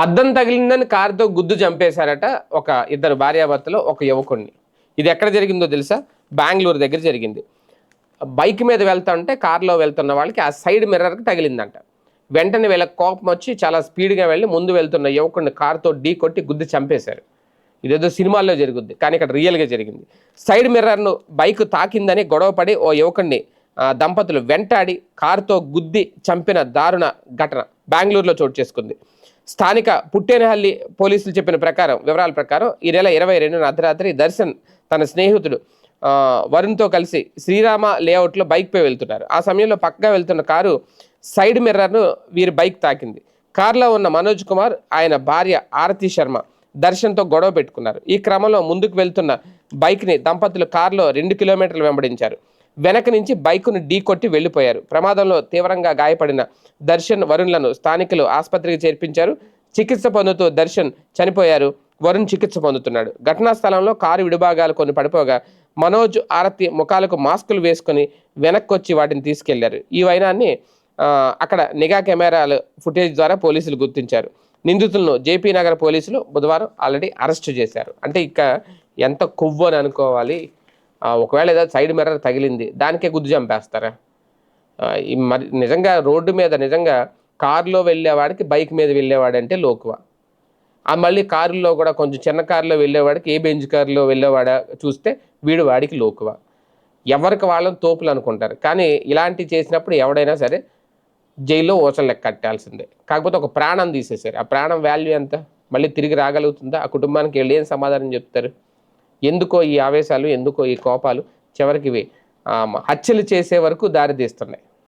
అద్దం తగిలిందని కారుతో గుద్దు చంపేశారట ఒక ఇద్దరు భార్యాభర్తలు ఒక యువకుడిని ఇది ఎక్కడ జరిగిందో తెలుసా? బెంగళూరు దగ్గర జరిగింది. బైక్ మీద వెళ్తా ఉంటే కారులో వెళ్తున్న వాళ్ళకి ఆ సైడ్ మిర్రర్కి తగిలిందంట. వెంటనే వీళ్ళకి కోపం వచ్చి చాలా స్పీడ్గా వెళ్ళి ముందు వెళ్తున్న యువకుడిని కారుతో ఢీ కొట్టి గుద్ది చంపేశారు. ఇదేదో సినిమాల్లో జరుగుద్ది కానీ ఇక్కడ రియల్గా జరిగింది. సైడ్ మిర్రర్ను బైక్ తాకిందని గొడవపడి ఓ యువకుడిని దంపతులు వెంటాడి కారుతో గుద్ది చంపిన దారుణ ఘటన బెంగళూరులో చోటు చేసుకుంది. స్థానిక పుట్టేనహల్లి పోలీసులు చెప్పిన ప్రకారం వివరాల ప్రకారం ఈ నెల ఇరవై రెండున అర్ధరాత్రి దర్శన్ తన స్నేహితుడు వరుణ్తో కలిసి శ్రీరామ లేఅవుట్లో బైక్పై వెళ్తున్నారు. ఆ సమయంలో పక్కగా వెళ్తున్న కారు సైడ్ మిర్రర్ను వీరి బైక్ తాకింది. కారులో ఉన్న మనోజ్ కుమార్ ఆయన భార్య ఆరతి శర్మ దర్శన్తో గొడవ పెట్టుకున్నారు. ఈ క్రమంలో ముందుకు వెళ్తున్న బైక్ని దంపతులు కారులో రెండు కిలోమీటర్లు వెంబడించారు. వెనక నుంచి బైకును ఢీకొట్టి వెళ్ళిపోయారు ప్రమాదంలో తీవ్రంగా గాయపడిన దర్శన్ వరుణ్లను స్థానికులు ఆసుపత్రికి చేర్పించారు. చికిత్స పొందుతూ దర్శన్ చనిపోయారు. వరుణ్ చికిత్స పొందుతున్నాడు. ఘటనా స్థలంలో కారు విడిభాగాలు కొన్ని పడిపోగా మనోజ్ ఆరతి ముఖాలకు మాస్కులు వేసుకొని వెనక్కొచ్చి వాటిని తీసుకెళ్ళారు. ఈ వైనాన్ని అక్కడ నిఘా కెమెరాలు ఫుటేజ్ ద్వారా పోలీసులు గుర్తించారు. నిందితులను జేపీ నగర్ పోలీసులు బుధవారం ఆల్రెడీ అరెస్టు చేశారు. అంటే ఇక ఎంత కొవ్వు అని అనుకోవాలి. ఒకవేళ ఏదో సైడ్ మిర్రర్ తగిలింది దానికే గుద్దు చంపేస్తారా? ఈ మరి నిజంగా రోడ్డు మీద నిజంగా కారులో వెళ్ళేవాడికి బైక్ మీద వెళ్ళేవాడంటే లోకువ. ఆ మళ్ళీ కారులో కూడా కొంచెం చిన్న కారులో వెళ్ళేవాడికి ఏ బెంచ్ కారులో వెళ్ళేవాడ చూస్తే వీడు వాడికి లోకువ. ఎవరికి వాళ్ళని తోపులు అనుకుంటారు. కానీ ఇలాంటివి చేసినప్పుడు ఎవడైనా సరే జైల్లో ఓచలు లెక్క కట్టాల్సిందే. కాకపోతే ఒక ప్రాణం తీసేశారు. ఆ ప్రాణం వాల్యూ ఎంత? మళ్ళీ తిరిగి రాగలుగుతుందా? ఆ కుటుంబానికి వెళ్ళి ఏం సమాధానం చెప్తారు? ఎందుకో ఈ ఆవేశాలు ఎందుకో ఈ కోపాలు చివరికి ఇవి. హత్యలు చేసే వరకు దారి తీస్తున్నాయి